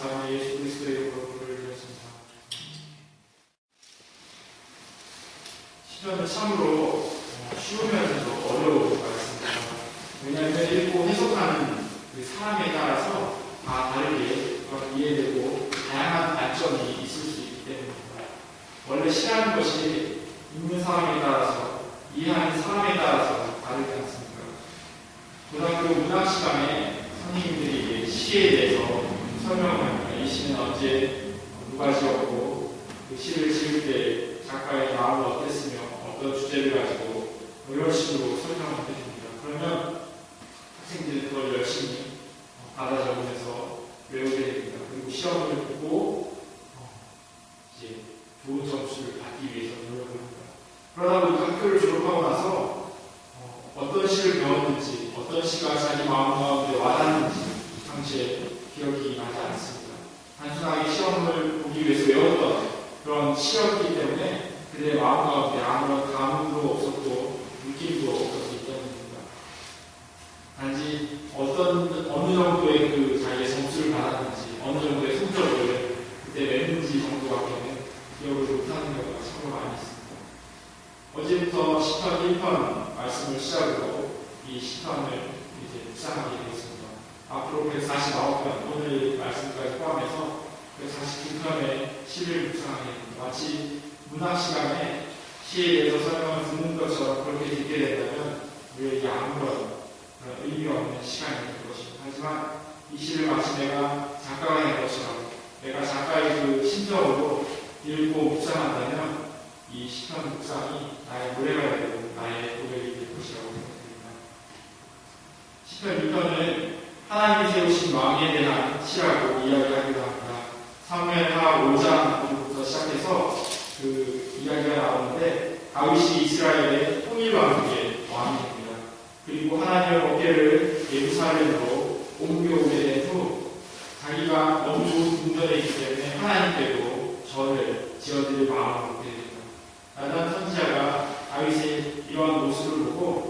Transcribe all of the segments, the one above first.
감사하며 예수 그리스도의 이름으로 부를 드렸습니다. 시편은 참으로 쉬우면서도 어려운 말씀입니다. 왜냐하면 읽고 해석하는 그 사람에 따라서 다 다르게 이해되고 다양한 관점이 있을 수 있기 때문입니다. 원래 시라는 것이 읽는 사람에 따라서 이해하는 사람에 따라서 다르지 않습니까? 고등학교 문학 시간에 선생님들이 시에 대해서 합니다. 이 시는 언제 누가 지었고 그 시를 지을 때 작가의 마음은 어땠으며 어떤 주제를 가지고 뭐 이런 식으로 설명을 해줍니다. 그러면 학생들이 그걸 열심히 받아 적으면서 외우게 됩니다. 그리고 시험을 보고 이제 좋은 점수를 받기 위해서 노력을 합니다. 그러다 보니까 학교를 졸업하고 나서 어떤 시를 배웠는지 어떤 시가 자기 마음 가운데 와닿는지 당시에 기억이 나지 않습니다. 단순하게 시험을 보기 위해서 외웠던 그런 시였기 때문에 그들의 마음 가운데 아무런 감흥도 없었고 느낌도 없었기 때문입니다. 단지 어떤 어느 정도의 그 자기의 점수를 받았는지 어느 정도의 성적을 그때 냈는지 정도밖에는 기억을 못하는 경우가 참으로 많이 있습니다. 어제부터 10편 1편 말씀을 시작으로 이 10편을 이제 묵상하게 되겠습니다. 앞으로 149편 오늘 말씀까지 포함해서 149편의 시를 됩니다. 마치 문학 시간에 시에 대해서 설명을 듣는 것처럼 그렇게 듣게 된다면 우리에게 아무런 의미 없는 시간이 될 것입니다. 하지만 이 시를 마치 내가 작가가 된 것처럼 내가 작가의 그 심정으로 읽고 묵상한다면 이 시편 묵상이 나의 노래가 되고 나의 고백이 될 것이라고 생각합니다. 시편 6편은 하나님이 세우신 왕에 대한 시라고 이야기하기도 합니다. 사무엘하 5장 부터 시작해서 그 이야기가 나오는데 다윗이 이스라엘의 통일 왕국의 왕이 됩니다. 그리고 하나님의 어깨를 예루살렘으로 옮겨오게 된 후 자기가 너무 좋은 군대에 있기 때문에 하나님께도 절을 지어드릴 마음을 먹게 됩니다. 나단 선지자가 다윗의 이러한 모습을 보고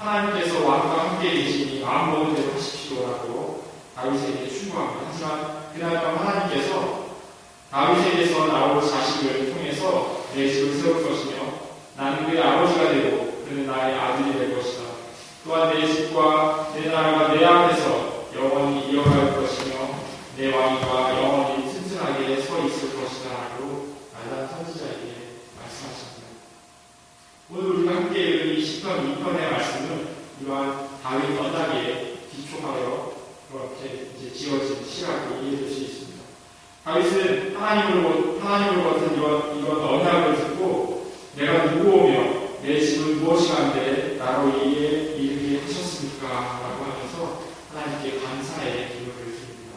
하나님께서 왕과 함께 계시니 마음 먹은 대로 하십시오라고 다윗에게 충고합니다. 하지만 그날 밤 하나님께서 다윗에게서 나올 자식을 통해서 내 집을 세울 것이며 나는 그의 아버지가 되고 그는 나의 아들이 될 것이다. 또한 내 집과 내 나라가 내 앞에서 영원히 이어갈 것이며 내 왕위가 영원히 튼튼하게 서 있을 것이다. 라고 나단 선지자에게 말씀하십니다. 오늘 우리가 함께 읽은 이 10편 2편의 말씀은 이러한 다윗 언락에 기초하여 그렇게 이제 지어진 시라고 이해될 수 있습니다. 다윗은 하나님으로, 하나님으로부터 이런, 이런 언약을 듣고 내가 누구오며 내 집은 무엇이 한데 나로 이에 이르게 하셨습니까? 라고 하면서 하나님께 감사의 기도를 드립니다.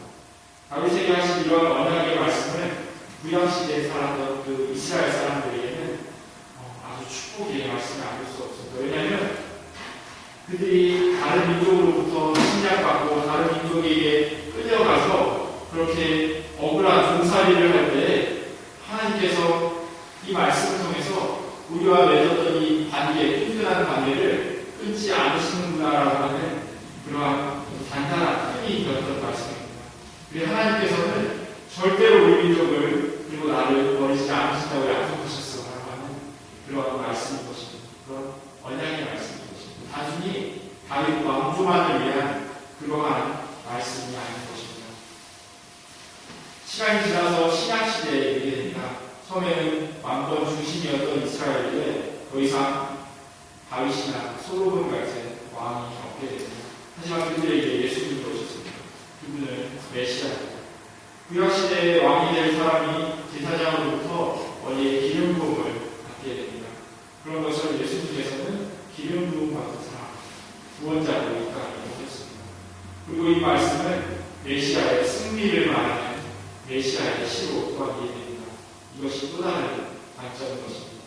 다윗에게 하신 이런 언약의 말씀은 구약 시대에 살았던 그 이스라엘 사람들에게는 아주 축복의 말씀이 아닐 수 없습니다. 왜냐하면 그들이 다른 민족으로부터 침략받고 다른 민족에게 끌려가서 그렇게 억울한 종살이를 할 때 하나님께서 이 말씀을 통해서 우리와 맺었던 이 관계, 끈끈한 관계를 끊지 않으시는구나라고 하는 그러한 단단한 힘이 있었던 말씀입니다. 그리고 하나님께서는 절대로 우리 민족을 그리고 나를 버리지 않으신다고 하는 그러한 말씀인 것입니다. 그런 언약의 말씀인 것입니다. 단순히 다윗 왕조만을 위한 그러한 말씀이 아닌 것입니다. 시간이 지나서 신약시대에 이르게 됩니다. 처음에는 왕권 중심이었던 이스라엘에 더 이상 다윗이나 솔로몬 같은 왕이 없게 됩니다. 하지만 그들에게 예수님이 오셨습니다. 그분은 메시아입니다. 구약시대의 왕이 될 사람이 제사장으로부터 원리의 기름 부음을 받게 됩니다. 그런 것처럼 예수님께서는 기름 부음 받은 사람, 구원자로 오셨습니다. 그리고 이 말씀은 메시아의 승리를 말하는 메시아의 시로 또한 이해됩니다. 이것이 또 관점인 것입니다.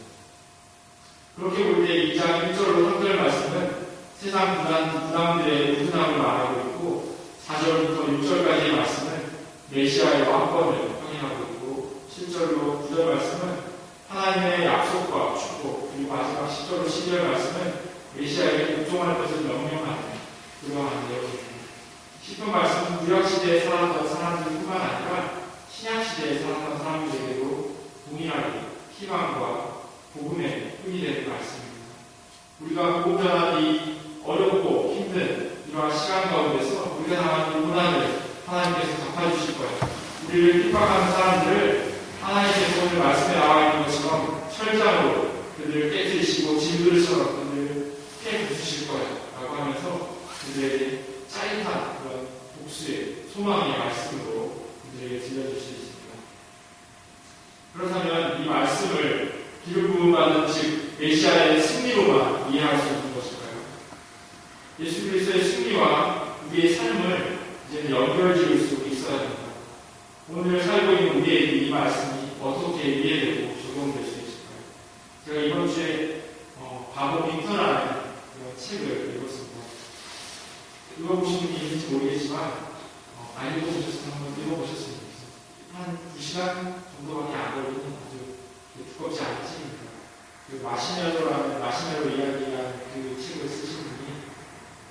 그렇게 볼 때 2장 1절로 3절 말씀은 세상 부담, 부담들의 우둔함을 말하고 있고 4절부터 6절까지의 말씀은 메시아의 왕권을 확인하고 있고 7절로 9절 말씀은 하나님의 약속과 축복 그리고 마지막 10절로 12절 말씀은 메시아에게 복종할 것을 명령하는 그러한 내용입니다. 10분 말씀은 구약시대에 살았던 사람들뿐만 아니라 신약시대에 살았던 사람들에게도 동일하게 희망과 복음의 끈이 되는 말씀입니다. 우리가 복음 전하기 어렵고 힘든 이러한 시간 가운데서 우리가 이 고난을 하나님께서 갚아주실 거예요. 우리를 핍박하는 사람들을 하나님께서 오늘 말씀에 나와 있는 것처럼 철장으로 그들을 깨뜨리시고 진그릇처럼 그들을 피해 부수실 거예요. 라고 하면서 그들에게 짜릿한 그런 복수의 소망의 말씀으로 그들에게 있습니다. 그렇다면 이 말씀을 기름 부음 받은 즉 메시아의 승리로만 이해할 수 있는 것일까요? 예수 그리스도의 승리와 우리의 삶을 이제는 연결 지을 수 있어야 합니다. 오늘 살고 있는 우리에게 이 말씀이 어떻게 이해되고 적용될 수 있을까요? 제가 이번 주에 어, 바보 빅터라는 책을 읽었습니다. 읽어보신 분이 있는지 모르겠지만 어, 안 읽어보셨으면 한번 읽어보셨으면 좋겠어요. 한 2시간 정도밖에 안 걸리는 아주 두껍지 않은 책입니다. 그 마시멜로라는 마시멜로 이야기라는 그 책을 쓰신 분이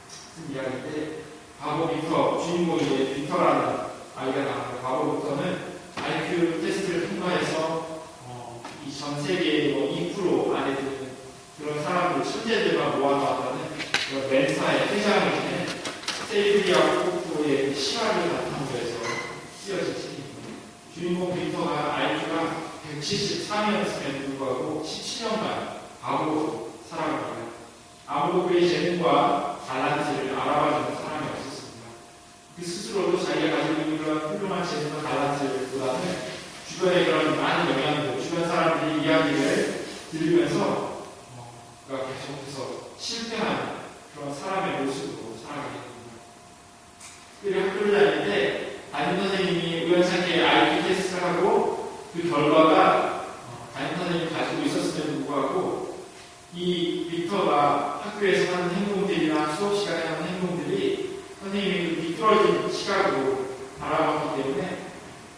쓴 이야기인데 바보 빅터 주인공이 빅터라는 아이가 나왔는데 바보 빅터는 IQ 테스트를 통과해서 어, 이전 세계의 뭐2% 안에 드는 그런 사람들 천재들만 모아놨다는 그런 멘사의 회장을 지낸 세이브리아 코프의 실화를 바탕으로 해서 쓰여진 책입니다. 주인공 빅터가 IQ가 173이었음에도 불구하고 17년간 바보로 살아갑니다. 아무도 그의 재능과 달란트를 알아봐주는 사람이 없었습니다. 그 스스로도 자기가 가지고 있는 그런 훌륭한 재능과 달란트보다는 주변의 그런 많은 영향들, 주변 사람들의 이야기를 들으면서 어, 그가 계속해서 실패하는 그런 사람의 모습으로 살아가게 됩니다. 그리고 학교를 다닐 때 담임 선생님이 우연찮게 IQ 테스트를 하고 그 결과가 어, 담임 선생님이 가지고 있었음에도 불구하고 이 빅터가 학교에서 하는 행동들이나 수업 시간에 하는 행동들이 선생님이 그 미끄러진 시각으로 바라봤기 때문에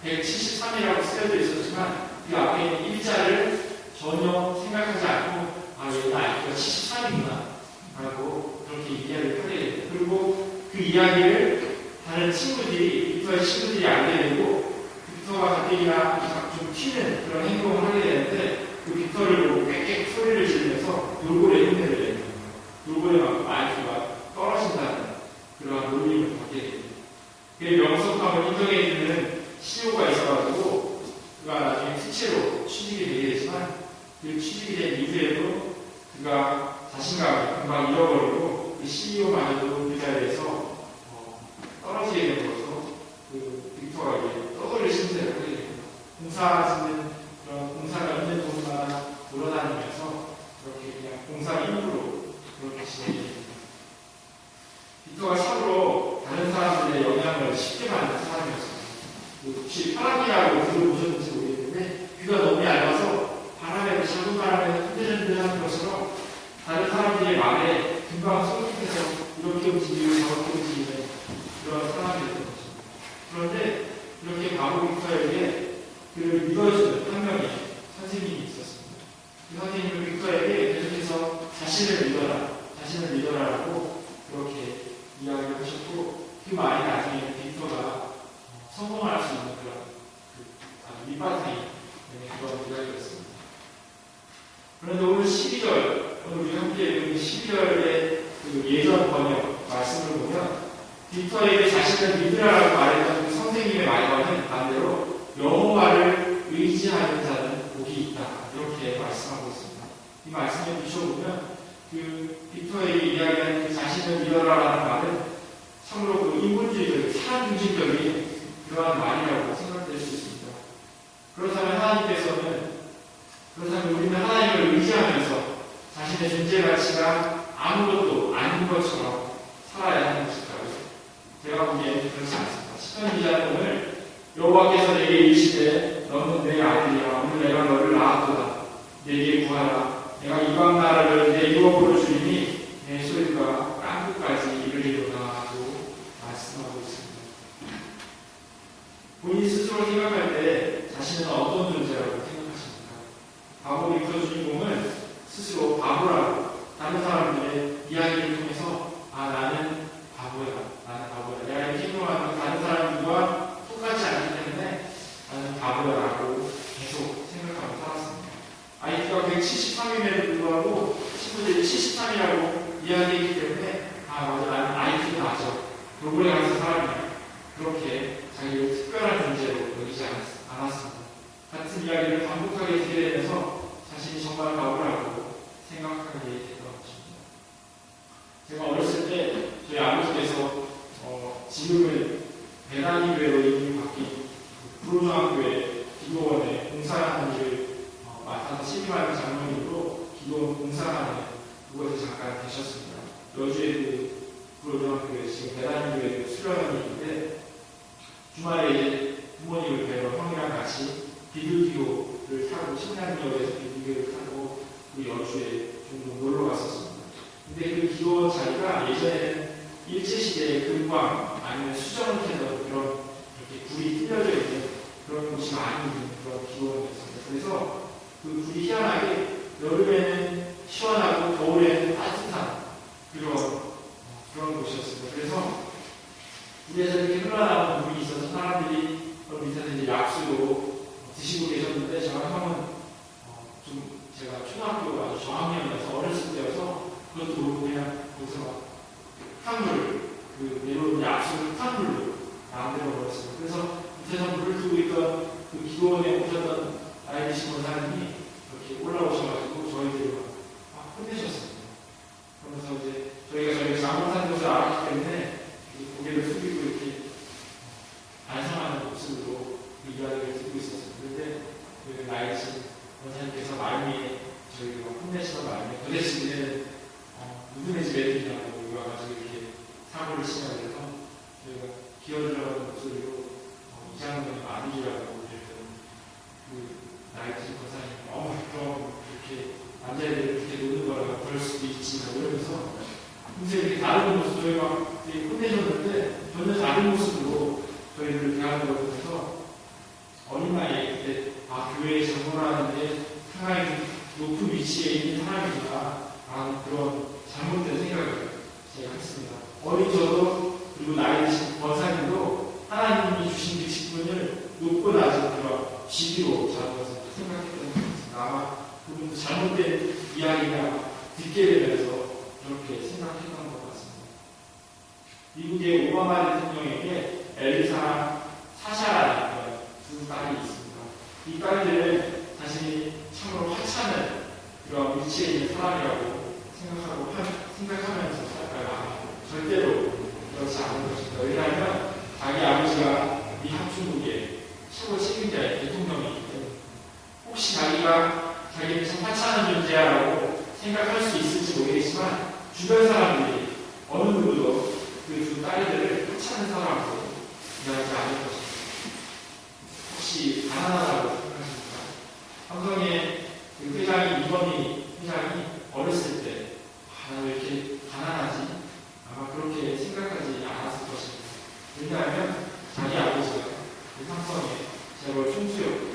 173이라고 쓰여져 있었지만 그 앞에 있는 일자를 전혀 생각하지 않고 아 얘가 IQ가 73이구나 라고 그렇게 이해를 하게 됩니다. 그리고 그 이야기를 다른 친구들이 빅터의 친구들이 알게 되고 빅터가 가뜩이나 좀 튀는 그런 행동을 하게 되는데 그 빅터를 보고 꽥꽥 소리를 지르면서 돌고래 흉내를 내는 돌고래만큼 IQ가 떨어진다는 그러한 놀림을 받게 됩니다. 그 명석함을 인정해주는 CEO가 있어가지고 그가 나중에 수치로 취직이 되게 되지만 그 취직이 된 이후에도 그가 자신감을 금방 잃어버리고 그 CEO마저도 그 자리에서 어, 떨어지게 된 것으로 그 빅터가 이제 떠돌이 신세를 하게 됩니다. 공사 짓는 그런 공사가 있는 곳마다 돌아다니면서 그렇게 그냥 공사 인으로 그렇게 지내게 됩니다. 빅터가 참으로 다른 사람들의 영향을 쉽게 받는 사람이었습니다. 혹시 파랑이라고 들어보셨는지 모르겠는데 귀가 너무 얇아서 바람에 작은 바람에 흔들흔들하는 것처럼 다른 사람들의 말에 금방 성숙해서 이렇게 움직이고 저렇게 움직이는 그런 사람이었던 것입니다. 그런데 이렇게 바보 빅터에게 그를 믿어주는 한 명의 선생님이 있었습니다. 그 선생님은 빅터에게 계속해서 자신을 믿어라, 자신을 믿어라라고 그렇게 하셨고 그 말이 나중에 빅터가 성공할 수 있는 그런 그 밑바탕이 되는 그런 이야기였습니다. 그런데 오늘 12절, 오늘 우리 함께 읽은 12절의 그 예전 번역 말씀을 보면 빅터에게 자신을 믿으라고 말했던 그 선생님의 말과는 반대로 여호와를 의지하는 자는 복이 있다. 이렇게 말씀하고 있습니다. 이 말씀에 비춰보면 그하 참으로 그 인본주의적, 시간 중심적인 그러한 말이라고 생각될 수 있습니다. 그렇다면 하나님께서는 그렇다면 우리는 하나님을 의지하면서 자신의 존재 가치가 아무것도 아닌 것처럼 기도 자리가 예전에는 일제시대의 금광 아니면 수정을 캐던 그런 이렇게 굴이 뚫려져 있는 그런 곳이 많이 있는 그런 기도원이었습니다. 그래서 그 굴이 희한하게 여름에는 시원하고 겨울에는 따뜻한 그런 어, 그런 곳이었습니다. 그래서 물에서 이렇게 흘러나오는 물이 있어서 사람들이 그 밑에서 이제 약수로 드시고 계셨는데 제가 형은 어, 좀 제가 초등학교 아주 저학년이어서 어렸을 때여서 그것도 그냥 거기서 막 탕물 그 내려오는 약수를 탕물로 만들어 버렸어요. 그래서 밑에서 물을 두고 있던 그 기도원에 오셨던 나이 드신 원사님이 이렇게 올라오셔가지고 저희들을 막, 막 혼내셨습니다. 그러면서 이제 저희가 저희가 잘못한 것을 알았기 때문에 이 고개를 숙이고 이렇게 반성하는 모습으로 그 이야기를 듣고 있었어요. 그런데 그 나이 신 원사님께서 말미에 저희를 막 혼내시던 말미에 도대체 어, 누구네 집 애들이냐고 여기 와가지고 이렇게 사고를 치냐 그래서 저희가 기어들어가는 목소리로 어, 이장님이 아들이라고 그랬더니 그 나이 신 권사님 어머 그럼 이렇게 남자애들 이렇게 노는 거라 그럴 수도 있지 뭐 이러면서 근데 이렇게 다른 모습 저희가 되게 혼내셨는데 전혀 다른 모습으로 저희를 대하는 걸 보면서 어린 나이에 그때 아 교회에 전문하는데 상당히 높은 위치에 있는 사람이구나 라는 그런 잘못된 생각을 제가 했습니다. 어린 저도 그리고 나이 드신 권사님도 하나님이 주신 그 직분을 높고 낮은 그런 지위로 잡아서 같습니다. 아마 그분도 잘못된 이야기가 듣게 되면서 그렇게 생각했던 것 같습니다. 미국의 오바마 대통령에게 엘리사랑 사샤라는 두 딸이 있습니다. 이 딸들은 자신이 참으로 하찮은 그런 위치에 있는 사람이라고 생각하고 하- 생각하면서 살까요? 절대로 그렇지 않은 것입니다. 왜냐하면 자기 아버지가 미 합중국의 최고 책임자의 대통령이기 때문에 혹시 자기가 자기는 참 하찮은 존재야라고 생각할 수 있을지 모르겠지만 주변 사람들이 어느 누구도 그 두 딸들을 하찮은 사람으로 이해하지 않을 것입니다. 혹시 가난하다고 생각하십니까? 삼성의 그 회장이 이건희 회장이 어렸을 때 아, 나왜 이렇게 가난하지? 아마 그렇게 생각하지 않았을 것입니다. 왜냐하면 자기 아버지가 그 삼성의 재벌 때문입니다.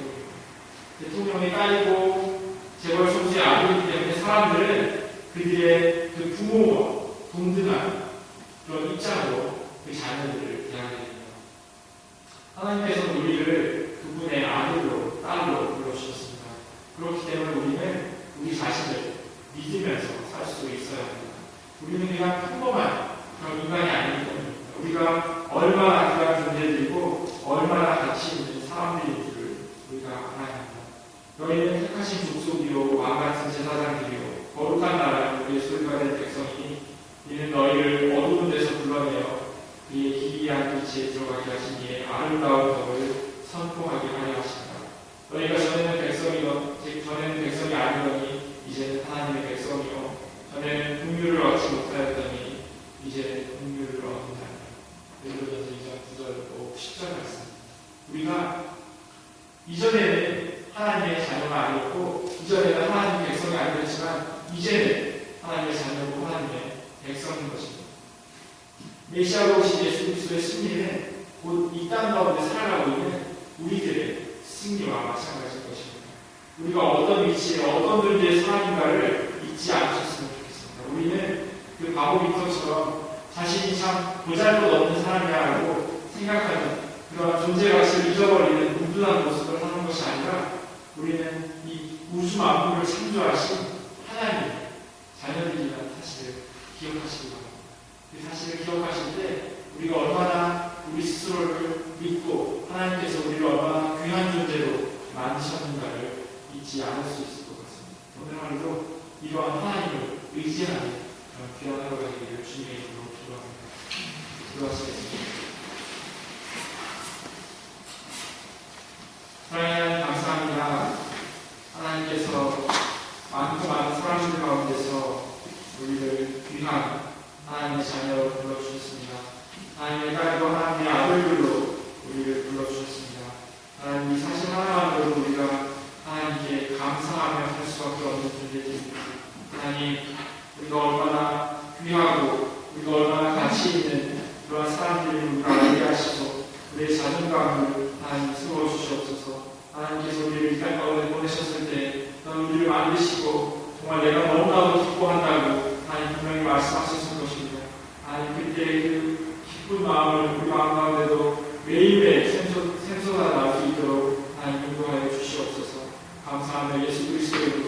대통령의 딸이고 재벌 총수의 아들이기 때문에 사람들은 그들의 그 부모와 동등한 그런 입장으로 그 자녀들을 대하게 됩니다. 하나님께서는 우리를 그분의 아들로, 딸로 불러주셨습니다. 그렇기 때문에 우리는 우리 자신을 믿으면서 살 수 있어야 합니다. 우리는 그냥 평범한 그런 인간이 아니기 때문입니다. 우리가 얼마나 귀한 존재들이고 얼마나 가치 있는 사람들인지를 우리가 알아야 합니다. 너희는 택하신 족속이요 왕같은 제사장들이요 거룩한 나라 우리의 소유가 된 백성이니 이는 너희를 어두운 데서 불러내어 그 이의 기이한 빛에 들어가게 하신 이의 아름다운 덕을 선포하게 하려 하신다. 그러니까 전에는 백성이요, 즉 전에는 백성이 아니더니 이제는 하나님의 백성이요, 전에는 국류를 얻지 못하였더니 이제는 국류를 얻는다. 예루전서 2장 9절, 10절 말씀. 우리가 이전에는 하나님의 자녀가 아니었고 이전에는 하나님의 백성이 아니었지만 이제는 하나님의 자녀고 하나님의 백성인 것입니다. 메시아로 오신 예수 그리스도의 승리는 곧 이 땅 가운데 살아가고 있는 우리들의 승리와 마찬가지인 것입니다. 우리가 어떤 위치에 어떤 존재의 사람인가를 잊지 않으셨으면 좋겠습니다. 우리는 그 바보 빅터처럼 자신이 참 보잘것 없는 사람이라고 생각하는 그런 존재 가치를 잊어버리는 우둔한 모습을 하는 것이 아니라 우리는 이 우주 만물을 창조하신 하나님 자녀들이라는 사실을 기억하시기 바랍니다. 그 사실을 기억하실 때 우리가 얼마나 우리 스스로를 믿고 하나님께서 우리를 얼마나 귀한 존재로 만드셨는가를 잊지 않을 수 있을 것 같습니다. 오늘 하루도 이러한 하나님을 의지하는 그런 귀한 하루가 되기를 주님의 이름으로 기도합니다. 기도하시겠습니다. 감사합니다. 하나님께서 많고 많은 사람들 가운데서 우리를 귀한 하나님의 자녀로 불러주셨습니다. 하나님의 딸과 하나님의 아들들로 우리를 불러주셨습니다. 하나님 이 사실 하나만으로 우리가 하나님께 감사하며 할 수밖에 없는 존재들입니다. 하나님 우리가 얼마나 귀하고 우리가 얼마나 가치 있는 그러한 사람들을 우리가 알게 하시고 우리의 자존감을 하나님 세워 주시옵소서 하나님께서 우리를 이 땅 가운데 보내셨을 때 넌 우리를 만드시고 정말 내가 너무나도 기뻐한다고 하나님 분명히 말씀하셨을 것입니다. 하나님 그때 그 기쁜 마음을 우리 마음 가운데도 매일매일 샘솟, 샘솟아 나올 수 있도록 하나님 인도하여 주시옵소서 감사하며 예수 그리스도의